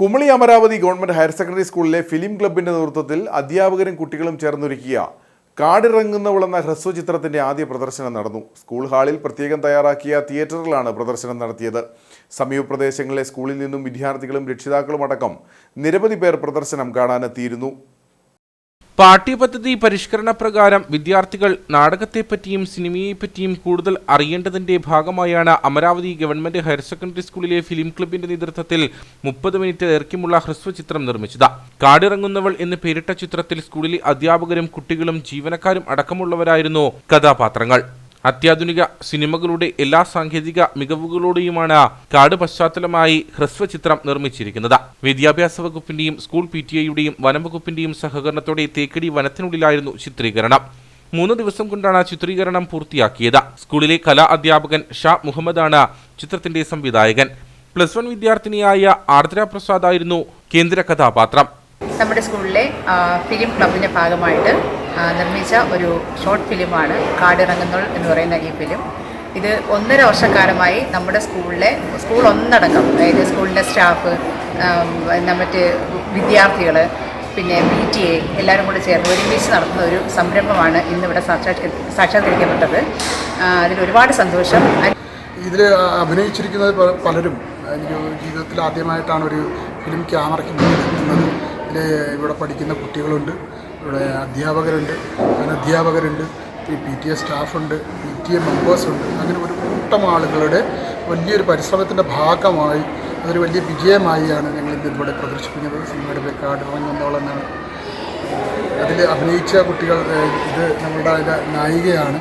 Kumily Amaravathi government higher secondary സ്കൂളിലെ film ക്ലബിന്റെ നേതൃത്വത്തിൽ അധ്യാപകരും കുട്ടികളും ചേർന്നൊരുക്കിയ കാടിറങ്ങുന്നവളെന്ന എന്ന ഹ്രസ്വചിത്രത്തിന്റെ ആദ്യ പ്രദർശനം നടന്നു. സ്കൂൾ ഹാളിൽ പ്രത്യേകം തയ്യാറാക്കിയ തിയേറ്ററിലാണ് പ്രദർശനം നടത്തിയത്. സമീപ പ്രദേശങ്ങളിലെ സ്കൂളിൽ നിന്നും വിദ്യാർത്ഥികളും രക്ഷിതാക്കളും അടക്കം നിരവധി പേർ പ്രദർശനം കാണാനെത്തിയിരുന്നു. പാഠ്യപദ്ധതി പരിഷ്കരണ പ്രകാരം വിദ്യാർത്ഥികൾ നാടകത്തെപ്പറ്റിയും സിനിമയെപ്പറ്റിയും കൂടുതൽ അറിയേണ്ടതിന്റെ ഭാഗമായാണ് അമരാവതി ഗവൺമെന്റ് ഹയർ സെക്കൻഡറി സ്കൂളിലെ ഫിലിം ക്ലബിന്റെ നേതൃത്വത്തിൽ മുപ്പത് മിനിറ്റ് ദൈർഘ്യമുള്ള ഹ്രസ്വചിത്രം നിർമ്മിച്ചത്. കാടിറങ്ങുന്നവൾ എന്ന് പേരിട്ട ചിത്രത്തിൽ സ്കൂളിലെ അധ്യാപകരും കുട്ടികളും ജീവനക്കാരും അടക്കമുള്ളവരായിരുന്നു കഥാപാത്രങ്ങൾ. അത്യാധുനിക സിനിമകളുടെ എല്ലാ സാങ്കേതിക മികവുകളോടെയുമാണ് കാട് പശ്ചാത്തലമായി ഹ്രസ്വചിത്രം നിർമ്മിച്ചിരിക്കുന്നത്. വിദ്യാഭ്യാസ വകുപ്പിന്റെയും സ്കൂൾ പി ടി ഐയുടെയും വനം വകുപ്പിന്റെയും സഹകരണത്തോടെ തേക്കടി വനത്തിനുള്ളിലായിരുന്നു ചിത്രീകരണം. മൂന്ന് ദിവസം കൊണ്ടാണ് ചിത്രീകരണം പൂർത്തിയാക്കിയത്. സ്കൂളിലെ കലാ അധ്യാപകൻ ഷാ മുഹമ്മദാണ് ചിത്രത്തിന്റെ സംവിധായകൻ. പ്ലസ് വൺ വിദ്യാർത്ഥിനിയായ ആർദ്ര പ്രസാദ് ആയിരുന്നു കേന്ദ്ര കഥാപാത്രം. നമ്മുടെ സ്കൂളിലെ ഫിലിം ക്ലബിന്റെ ഭാഗമായിട്ട് നിർമ്മിച്ച ഒരു ഷോർട്ട് ഫിലിമാണ് കാടിറങ്ങുന്നോൾ എന്ന് പറയുന്ന ഈ ഫിലിം. ഇത് ഒന്നര വർഷക്കാലമായി നമ്മുടെ സ്കൂളിലെ സ്കൂൾ ഒന്നടക്കം അതായത് സ്കൂളിലെ സ്റ്റാഫ് മറ്റ് വിദ്യാർത്ഥികൾ പിന്നെ പി ടി എ എല്ലാവരും കൂടി ചേർന്ന് ഒരുമിച്ച് നടത്തുന്ന ഒരു സംരംഭമാണ് ഇന്നിവിടെ സാക്ഷാത്ക സാക്ഷാത്കരിക്കപ്പെട്ടത്. അതിൽ ഒരുപാട് സന്തോഷം. ഇതിൽ അഭിനയിച്ചിരിക്കുന്നത് പലരും എനിക്ക് ജീവിതത്തിൽ ആദ്യമായിട്ടാണ് ഒരു ഫിലിം ക്യാമറയ്ക്ക് മുന്നിൽ ഇതിൽ ഇവിടെ പഠിക്കുന്ന കുട്ടികളുണ്ട്. ഇവിടെ അധ്യാപകരുണ്ട്. അനധ്യാപകരുണ്ട് പി ടി എ സ്റ്റാഫുണ്ട്. പി ടി എ മെമ്പേഴ്സുണ്ട്. അങ്ങനെ ഒരു കൂട്ടം ആളുകളുടെ വലിയൊരു പരിശ്രമത്തിന്റെ ഭാഗമായി അതൊരു വലിയ വിജയമായിയാണ് ഞങ്ങൾ ഇന്ന് ഇവിടെ പ്രദർശിപ്പിക്കുന്നത്. സിനിമയുടെ പേര് ഇറങ്ങുന്നോളെന്നാണ് അതിൽ അഭിനയിച്ച കുട്ടികൾ ഇത് നമ്മളുടെ അതിന്റെ നായികയാണ്.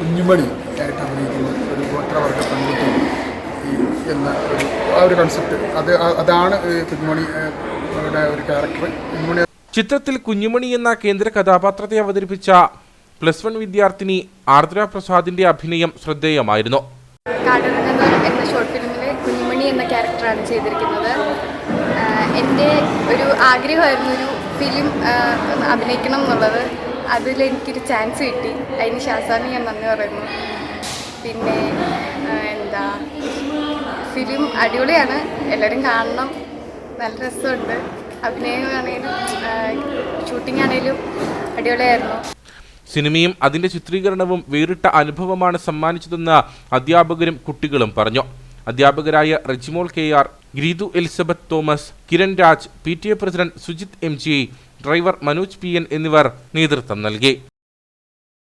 കുഞ്ഞുമണി ആയിട്ട് അഭിനയിക്കുന്നത് ഒരു ഗോത്രവർഗ പെൺകുട്ടി. എന്ന ഒരു ആ ഒരു കൺസെപ്റ്റ് അത് അതാണ് കുഞ്ഞുമണി ഒരു ക്യാരക്ടർ കുഞ്ഞുമണി ചിത്രത്തിൽ കുഞ്ഞുമണി എന്ന കേന്ദ്ര കഥാപാത്രത്തെ അവതരിപ്പിച്ച പ്ലസ് വൺ വിദ്യാർത്ഥിനി ആർദ്ര പ്രസാദിന്റെ അഭിനയം ശ്രദ്ധേയമായിരുന്നു. എന്ന ഷോർട്ട് ഫിലിമിൽ കുഞ്ഞുമണി എന്ന ക്യാരക്ടറാണ് ചെയ്തിരിക്കുന്നത്. എന്റെ ഒരു ആഗ്രഹമായിരുന്നു ഒരു ഫിലിം അഭിനയിക്കണം എന്നുള്ളത്. അതിൽ എനിക്കൊരു ചാൻസ് കിട്ടി. അതിന് ശാസാനി ഞാൻ നന്ദി പറയുന്നു. പിന്നെ എന്താ ഫിലിം അടിപൊളിയാണ്. എല്ലാവരും കാണണം. നല്ല രസമുണ്ട്. അഭിനയമാണേലും ഷൂട്ടിംഗ് ആണേലും അടിപൊളിയായിരുന്നു. സിനിമയും അതിന്റെ ചിത്രീകരണവും വേറിട്ട അനുഭവമാണ് സമ്മാനിച്ചതെന്ന് അധ്യാപകരും കുട്ടികളും പറഞ്ഞു. അധ്യാപകരായ Rejimol K R Greethu Elizabeth Thomas Kiran Raj P T A president Sujith M G driver Manoj P N എന്നിവർ നേതൃത്വം നൽകി.